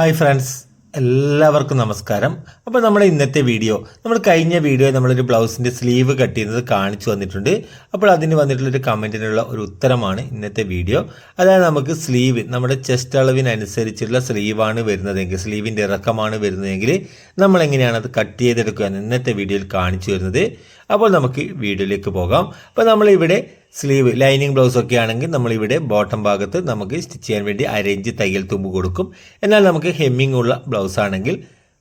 Hi friends എല്ലാവർക്കും നമസ്കാരം. അപ്പോൾ നമ്മുടെ ഇന്നത്തെ വീഡിയോ നമ്മൾ കഴിഞ്ഞ വീഡിയോ നമ്മളൊരു ബ്ലൗസിന്റെ സ്ലീവ് കട്ട് ചെയ്യുന്നത് കാണിച്ചു വന്നിട്ടുണ്ട്. അപ്പോൾ അതിന് വന്നിട്ടുള്ളൊരു കമന്റിനുള്ള ഒരു ഉത്തരമാണ് ഇന്നത്തെ വീഡിയോ. അതായത് നമുക്ക് സ്ലീവ് നമ്മുടെ ചെസ്റ്റ് അളവിനനുസരിച്ചുള്ള സ്ലീവാണ് വരുന്നതെങ്കിൽ സ്ലീവിന്റെ ഇറക്കമാണ് വരുന്നതെങ്കിൽ നമ്മൾ എങ്ങനെയാണ് അത് കട്ട് ചെയ്തെടുക്കുക എന്ന് ഇന്നത്തെ വീഡിയോയിൽ കാണിച്ചു വരുന്നത് അപ്പോൾ നമുക്ക് വീഡിയോയിലേക്ക് പോകാം. അപ്പോൾ നമ്മളിവിടെ സ്ലീവ് ലൈനിങ് ബ്ലൗസ് ഒക്കെ ആണെങ്കിൽ നമ്മളിവിടെ ബോട്ടം ഭാഗത്ത് നമുക്ക് സ്റ്റിച്ച് ചെയ്യാൻ വേണ്ടി അരയിഞ്ച് തയ്യൽ തുമ്പ് കൊടുക്കും. എന്നാൽ നമുക്ക് ഹെമ്മിങ് ഉള്ള ബ്ലൗസ് ആണെങ്കിൽ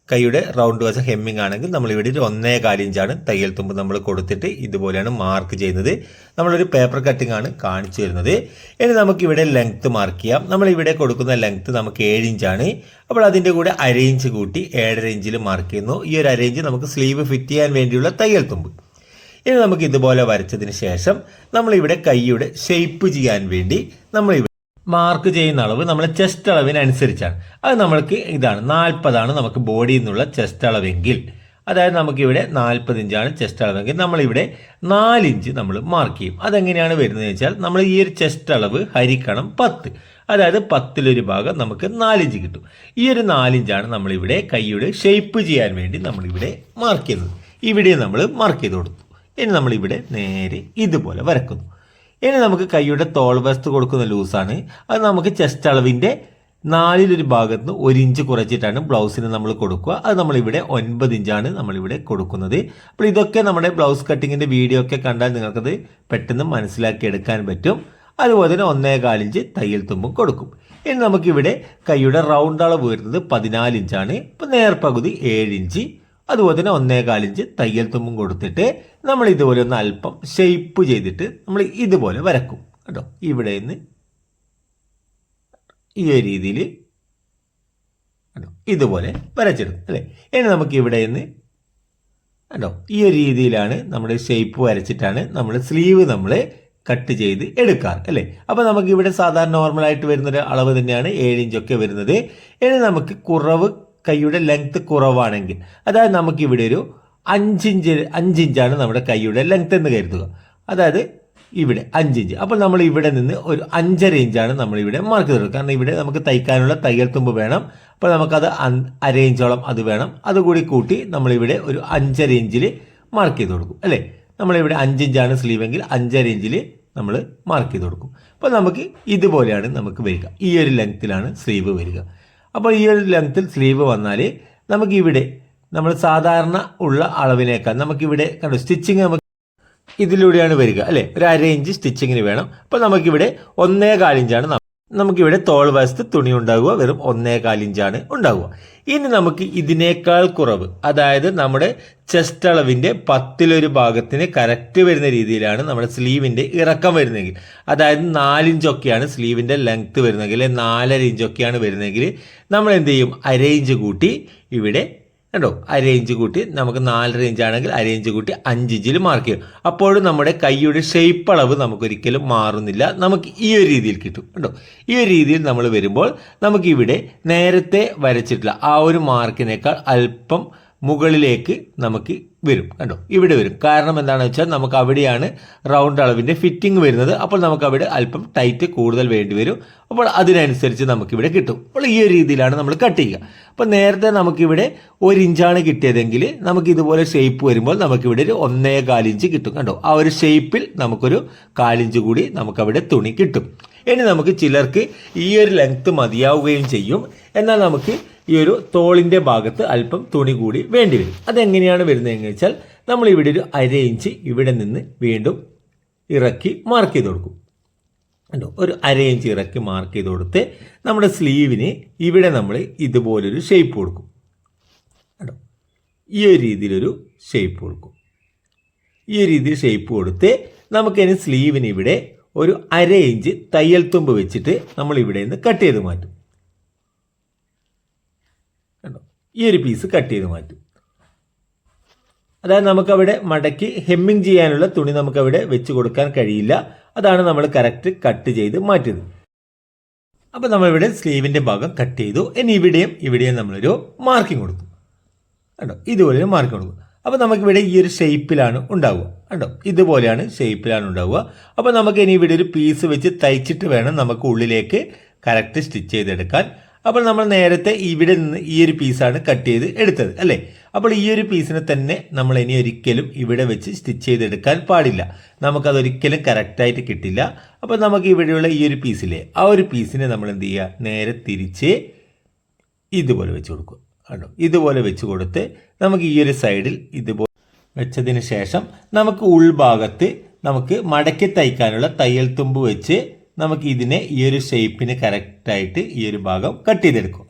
കൈയുടെ റൗണ്ട് വശം ഹെമ്മിങ് ആണെങ്കിൽ നമ്മളിവിടെ ഒരു ഒന്നേ കാലിഞ്ചാണ് തയ്യൽ തുമ്പ് നമ്മൾ കൊടുത്തിട്ട് ഇതുപോലെയാണ് മാർക്ക് ചെയ്യുന്നത്. നമ്മളൊരു പേപ്പർ കട്ടിംഗ് ആണ് കാണിച്ചു തരുന്നത്. ഇനി നമുക്കിവിടെ ലെങ്ത്ത് മാർക്ക് ചെയ്യാം. നമ്മളിവിടെ കൊടുക്കുന്ന ലെങ്ത്ത് നമുക്ക് ഏഴ് ഇഞ്ചാണ് അപ്പോൾ അതിന്റെ കൂടെ അര ഇഞ്ച് കൂട്ടി ഏഴര ഇഞ്ചിൽ മാർക്ക് ചെയ്യുന്നു. ഈ ഒരു അര ഇഞ്ച് നമുക്ക് സ്ലീവ് ഫിറ്റ് ചെയ്യാൻ വേണ്ടിയുള്ള തയ്യൽ തുമ്പ്. ഇനി നമുക്ക് ഇതുപോലെ വരച്ചതിന് ശേഷം നമ്മളിവിടെ കൈയുടെ ഷേപ്പ് ചെയ്യാൻ വേണ്ടി നമ്മൾ നമ്മളിവിടെ മാർക്ക് ചെയ്യുന്ന അളവ് നമ്മൾ ചെസ്റ്റ് അളവിനനുസരിച്ചാണ്. അത് നമ്മൾക്ക് ഇതാണ് നാൽപ്പതാണ് നമുക്ക് ബോഡിയിൽ നിന്നുള്ള ചെസ്റ്റ് അളവെങ്കിൽ. അതായത് നമുക്കിവിടെ നാൽപ്പത് ഇഞ്ചാണ് ചെസ്റ്റ് അളവെങ്കിൽ നമ്മളിവിടെ നാലിഞ്ച് നമ്മൾ മാർക്ക് ചെയ്യും. അതെങ്ങനെയാണ് വരുന്നത് വെച്ചാൽ നമ്മൾ ഈ ഒരു ചെസ്റ്റ് അളവ് ഹരിക്കണം പത്ത്. അതായത് പത്തിലൊരു ഭാഗം നമുക്ക് നാലിഞ്ച് കിട്ടും. ഈ ഒരു നാലിഞ്ചാണ് നമ്മളിവിടെ കൈയുടെ ഷേപ്പ് ചെയ്യാൻ വേണ്ടി നമ്മളിവിടെ മാർക്ക് ചെയ്യുന്നത്. ഇവിടെ നമ്മൾ മാർക്ക് ചെയ്ത് കൊടുത്തു. ഇനി നമ്മളിവിടെ നേരെ ഇതുപോലെ വരക്കുന്നു. ഇനി നമുക്ക് കൈയുടെ തോൾ വസ്തു കൊടുക്കുന്ന ലൂസാണ്. അത് നമുക്ക് ചെസ്റ്റ് അളവിന്റെ നാലിലൊരു ഭാഗത്ത് നിന്ന് ഒരു ഇഞ്ച് കുറച്ചിട്ടാണ് ബ്ലൗസിന് നമ്മൾ കൊടുക്കുക. അത് നമ്മളിവിടെ ഒൻപത് ഇഞ്ചാണ് നമ്മളിവിടെ കൊടുക്കുന്നത്. അപ്പോൾ ഇതൊക്കെ നമ്മുടെ ബ്ലൗസ് കട്ടിങ്ങിന്റെ വീഡിയോ ഒക്കെ കണ്ടാൽ നിങ്ങൾക്കത് പെട്ടെന്ന് മനസ്സിലാക്കി എടുക്കാൻ പറ്റും. അതുപോലെ തന്നെ ഒന്നേ കാലിഞ്ച് തയ്യൽ തുമ്പും കൊടുക്കും. ഇനി നമുക്കിവിടെ കൈയുടെ റൗണ്ട് അളവ് വരുന്നത് പതിനാല് ഇഞ്ചാണ്. ഇപ്പം നേർപകുതി ഏഴ് ഇഞ്ച്. അതുപോലെ തന്നെ ഒന്നേ കാലിഞ്ച് തയ്യൽ തുമ്പും കൊടുത്തിട്ട് നമ്മൾ ഇതുപോലെ ഒന്ന് അല്പം ഷെയ്പ്പ് ചെയ്തിട്ട് നമ്മൾ ഇതുപോലെ വരക്കും. കേട്ടോ? ഇവിടെ നിന്ന് ഈ ഒരു രീതിയിൽ കേട്ടോ? ഇതുപോലെ വരച്ചെടുക്കും അല്ലേ? ഇനി നമുക്ക് ഇവിടെ നിന്ന് കേട്ടോ? ഈ ഒരു രീതിയിലാണ് നമ്മൾ ഷേപ്പ് വരച്ചിട്ടാണ് നമ്മൾ സ്ലീവ് നമ്മൾ കട്ട് ചെയ്ത് എടുക്കാറ്. അല്ലേ? അപ്പോൾ നമുക്ക് ഇവിടെ സാധാരണ നോർമലായിട്ട് വരുന്നൊരു അളവ് തന്നെയാണ്. ഏഴ് ഇഞ്ചൊക്കെ വരുന്നത്. ഇനി നമുക്ക് കുറവ് കൈയുടെ ലെങ്ത് കുറവാണെങ്കിൽ. അതായത് നമുക്കിവിടെ ഒരു അഞ്ചിഞ്ച് അഞ്ചിഞ്ചാണ് നമ്മുടെ കൈയുടെ ലെങ്ത് എന്ന് കരുതുക. അതായത് ഇവിടെ അഞ്ചിഞ്ച്. അപ്പോൾ നമ്മൾ ഇവിടെ നിന്ന് ഒരു അഞ്ചര ഇഞ്ചാണ് നമ്മളിവിടെ മാർക്ക് തരുന്നത് കാരണം ഇവിടെ നമുക്ക് തയ്ക്കാനുള്ള തയ്യൽ തുമ്പ് വേണം. അപ്പോൾ നമുക്കത് അര ഇഞ്ചോളം അത് വേണം. അതുകൂടി കൂട്ടി നമ്മളിവിടെ ഒരു അഞ്ചര ഇഞ്ചിൽ മാർക്ക് ചെയ്ത് കൊടുക്കും. അല്ലേ? നമ്മളിവിടെ അഞ്ചിഞ്ചാണ് സ്ലീവെങ്കിൽ അഞ്ചര ഇഞ്ചിൽ നമ്മൾ മാർക്ക് ചെയ്ത് കൊടുക്കും. അപ്പോൾ നമുക്ക് ഇതുപോലെയാണ് നമുക്ക് വരിക. ഈ ഒരു ലെങ്ത്തിലാണ് സ്ലീവ് വരിക. അപ്പോൾ ഈ ഒരു ലെങ്ത്തിൽ സ്ലീവ് വന്നാൽ നമുക്കിവിടെ നമ്മൾ സാധാരണ ഉള്ള അളവിനേക്കാൾ നമുക്കിവിടെ കണ്ടു സ്റ്റിച്ചിങ് നമുക്ക് ഇതിലൂടെയാണ് വരിക അല്ലേ? ഒരു അര ഇഞ്ച് സ്റ്റിച്ചിങ്ങിന് വേണം. അപ്പോൾ നമുക്കിവിടെ ഒന്നേ കാലിഞ്ചാണ് നമുക്കിവിടെ തോൾ വശത്ത് തുണി ഉണ്ടാകുക വെറും ഒന്നേ കാലിഞ്ചാണ് ഉണ്ടാകുക. ഇനി നമുക്ക് ഇതിനേക്കാൾ കുറവ്. അതായത് നമ്മുടെ ചെസ്റ്റ് അളവിന്റെ പത്തിലൊരു ഭാഗത്തിന് കറക്റ്റ് വരുന്ന രീതിയിലാണ് നമ്മുടെ സ്ലീവിന്റെ ഇറക്കം വരുന്നതെങ്കിൽ. അതായത് നാലിഞ്ചൊക്കെയാണ് സ്ലീവിന്റെ ലെങ്ത്ത് വരുന്നതെങ്കിൽ നാലര ഇഞ്ചൊക്കെയാണ് വരുന്നതെങ്കിൽ നമ്മൾ എന്ത് ചെയ്യും? അര ഇഞ്ച് കൂട്ടി ഇവിടെ കണ്ടോ? ആ റേഞ്ച് കൂട്ടി നമുക്ക് നാല് റേഞ്ച് ആണെങ്കിൽ ആ റേഞ്ച് കൂട്ടി അഞ്ച് ഇഞ്ചിൽ മാർക്ക് ചെയ്യും. അപ്പോഴും നമ്മുടെ കൈയുടെ ഷേപ്പ് അളവ് നമുക്കൊരിക്കലും മാറുന്നില്ല. നമുക്ക് ഈ ഒരു രീതിയിൽ കിട്ടും. കണ്ടോ? ഈ ഒരു രീതിയിൽ നമ്മൾ വരുമ്പോൾ നമുക്കിവിടെ നേരത്തെ വരച്ചിട്ടുള്ള ആ ഒരു മാർക്കിനേക്കാൾ അല്പം മുകളിലേക്ക് നമുക്ക് വരും. കണ്ടോ? ഇവിടെ വരും. കാരണം എന്താണെന്ന് വെച്ചാൽ നമുക്ക് അവിടെയാണ് റൗണ്ട് അളവിന്റെ ഫിറ്റിംഗ് വരുന്നത്. അപ്പോൾ നമുക്ക് അവിടെ അല്പം ടൈറ്റ് കൂടുതൽ വേണ്ടി വരും. അപ്പോൾ അതിനനുസരിച്ച് നമുക്കിവിടെ കിട്ടും. അപ്പോൾ ഈ ഒരു രീതിയിലാണ് നമ്മൾ കട്ട് ചെയ്യുക. അപ്പോൾ നേരത്തെ നമുക്കിവിടെ ഒരു ഇഞ്ചാണ് കിട്ടിയതെങ്കിൽ നമുക്ക് ഇതുപോലെ ഷേപ്പ് വരുമ്പോൾ നമുക്കിവിടെ ഒരു ഒന്നേ കാലിഞ്ച് കിട്ടും. കണ്ടോ? ആ ഒരു ഷേപ്പിൽ നമുക്കൊരു കാലിഞ്ച് കൂടി നമുക്കവിടെ തുണി കിട്ടും. ഇനി നമുക്ക് ചിലർക്ക് ഈ ഒരു ലെങ്ത്ത് മതിയാവുകയും ചെയ്യും. എന്നാൽ നമുക്ക് ഈ ഒരു തോളിന്റെ ഭാഗത്ത് അല്പം തുണി കൂടി വേണ്ടി വരും. അതെങ്ങനെയാണ് വരുന്നതെന്ന് വെച്ചാൽ നമ്മൾ ഇവിടെ ഒരു അര ഇഞ്ച് ഇവിടെ നിന്ന് വീണ്ടും ഇറക്കി മാർക്ക് ചെയ്ത് കൊടുക്കും. കണ്ടോ? ഒരു അര ഇഞ്ച് ഇറക്കി മാർക്ക് ചെയ്ത് കൊടുത്ത് നമ്മുടെ സ്ലീവിന് ഇവിടെ നമ്മൾ ഇതുപോലൊരു ഷേപ്പ് കൊടുക്കും. കണ്ടോ? ഈ ഒരു രീതിയിലൊരു ഷേപ്പ് കൊടുക്കും. ഈ ഒരു രീതിയിൽ ഷേപ്പ് കൊടുത്ത് നമുക്കതിന് സ്ലീവിന് ഇവിടെ ഒരു അര ഇഞ്ച് തയ്യൽ തുമ്പ് വെച്ചിട്ട് നമ്മൾ ഇവിടെ നിന്ന് കട്ട് ചെയ്ത് മാറ്റും കണ്ടോ ഈ ഒരു പീസ് കട്ട് ചെയ്ത് മാറ്റും. അതായത് നമുക്കവിടെ മടക്കി ഹെമ്മിങ് ചെയ്യാനുള്ള തുണി നമുക്കവിടെ വെച്ച് കൊടുക്കാൻ കഴിയില്ല. അതാണ് നമ്മൾ കറക്റ്റ് കട്ട് ചെയ്ത് മാറ്റിയത്. അപ്പോൾ നമ്മളിവിടെ സ്ലീവിന്റെ ഭാഗം കട്ട് ചെയ്തു. ഇനി ഇവിടെയും ഇവിടെയും നമ്മളൊരു മാർക്കിംഗ് കൊടുത്തു കണ്ടോ? ഇതുപോലെ ഒരു മാർക്കിംഗ് കൊടുക്കും. അപ്പോൾ നമുക്കിവിടെ ഈ ഒരു ഷേപ്പിലാണ് ഉണ്ടാവുക. കണ്ടോ? ഇതുപോലെയാണ് ഷേപ്പിലാണ് ഉണ്ടാവുക. അപ്പോൾ നമുക്ക് ഇനി ഇവിടെ ഒരു പീസ് വെച്ച് തയ്ച്ചിട്ട് വേണം നമുക്ക് ഉള്ളിലേക്ക് കറക്റ്റ് സ്റ്റിച്ച് ചെയ്തെടുക്കാൻ. അപ്പോൾ നമ്മൾ നേരത്തെ ഇവിടെ നിന്ന് ഈ ഒരു പീസാണ് കട്ട് ചെയ്ത് എടുത്തത് അല്ലേ? അപ്പോൾ ഈ ഒരു പീസിനെ തന്നെ നമ്മൾ ഇനി ഒരിക്കലും ഇവിടെ വെച്ച് സ്റ്റിച്ച് ചെയ്തെടുക്കാൻ പാടില്ല. നമുക്കതൊരിക്കലും കറക്റ്റായിട്ട് കിട്ടില്ല. അപ്പോൾ നമുക്ക് ഇവിടെയുള്ള ഈ ഒരു പീസിലെ ആ ഒരു പീസിനെ നമ്മൾ എന്ത് ചെയ്യുക? നേരെ തിരിച്ച് ഇതുപോലെ വെച്ച് കൊടുക്കും കണ്ടോ? ഇതുപോലെ വെച്ച് കൊടുത്ത് നമുക്ക് ഈ ഒരു സൈഡിൽ ഇതുപോലെ വെച്ചതിന് ശേഷം നമുക്ക് ഉൾഭാഗത്ത് നമുക്ക് മടക്കി തയ്ക്കാനുള്ള തയ്യൽ തുമ്പ് വെച്ച് നമുക്ക് ഇതിനെ ഈ ഒരു ഷേപ്പിന് കറക്റ്റായിട്ട് ഈ ഒരു ഭാഗം കട്ട് ചെയ്തെടുക്കും.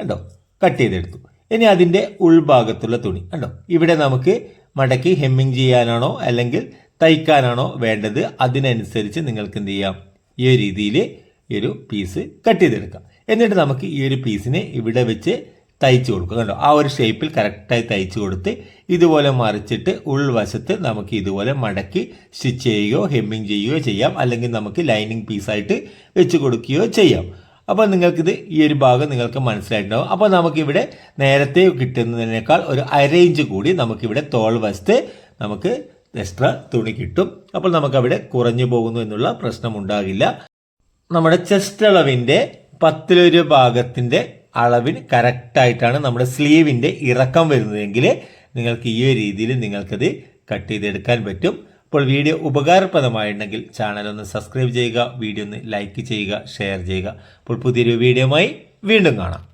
കണ്ടോ? കട്ട് ചെയ്തെടുത്തു. ഇനി അതിന്റെ ഉൾഭാഗത്തുള്ള തുണി. കണ്ടോ? ഇവിടെ നമുക്ക് മടക്കി ഹെമ്മിങ് ചെയ്യാനാണോ അല്ലെങ്കിൽ തയ്ക്കാനാണോ വേണ്ടത് അതിനനുസരിച്ച് നിങ്ങൾക്ക് എന്ത് ചെയ്യാം? ഈ ഒരു രീതിയിൽ ഈ ഒരു പീസ് കട്ട് ചെയ്തെടുക്കാം. എന്നിട്ട് നമുക്ക് ഈ ഒരു പീസിനെ ഇവിടെ വെച്ച് തയ്ച്ചു കൊടുക്കുക കണ്ടോ? ആ ഒരു ഷേപ്പിൽ കറക്റ്റായി തയ്ച്ചു കൊടുത്ത് ഇതുപോലെ മറിച്ചിട്ട് ഉൾവശത്ത് നമുക്ക് ഇതുപോലെ മടക്കി സ്റ്റിച്ച് ചെയ്യുകയോ ഹെമ്മിങ് ചെയ്യുകയോ ചെയ്യാം. അല്ലെങ്കിൽ നമുക്ക് ലൈനിങ് പീസായിട്ട് വെച്ച് കൊടുക്കുകയോ ചെയ്യാം. അപ്പോൾ നിങ്ങൾക്കിത് ഈ ഒരു ഭാഗം നിങ്ങൾക്ക് മനസ്സിലായിട്ടുണ്ടാവും. അപ്പോൾ നമുക്കിവിടെ നേരത്തെ കിട്ടുന്നതിനേക്കാൾ ഒരു അരേഞ്ച് കൂടി നമുക്കിവിടെ തോൾ വശത്ത് നമുക്ക് എക്സ്ട്രാ തുണി കിട്ടും. അപ്പോൾ നമുക്കവിടെ കുറഞ്ഞു പോകുന്നു എന്നുള്ള പ്രശ്നം ഉണ്ടാകില്ല. നമ്മുടെ ചെസ്റ്റ് അളവിന്റെ പത്തിലൊരു ഭാഗത്തിന്റെ അളവിന് കറക്റ്റായിട്ടാണ് നമ്മുടെ സ്ലീവിന്റെ ഇറക്കം വരുന്നതെങ്കിൽ നിങ്ങൾക്ക് ഈ ഒരു രീതിയിൽ നിങ്ങൾക്കത് കട്ട് ചെയ്തെടുക്കാൻ പറ്റും. അപ്പോൾ വീഡിയോ ഉപകാരപ്രദമായിട്ടുണ്ടെങ്കിൽ ചാനൽ ഒന്ന് സബ്സ്ക്രൈബ് ചെയ്യുക വീഡിയോ ഒന്ന് ലൈക്ക് ചെയ്യുക ഷെയർ ചെയ്യുക. അപ്പോൾ പുതിയൊരു വീഡിയോയുമായി വീണ്ടും കാണാം.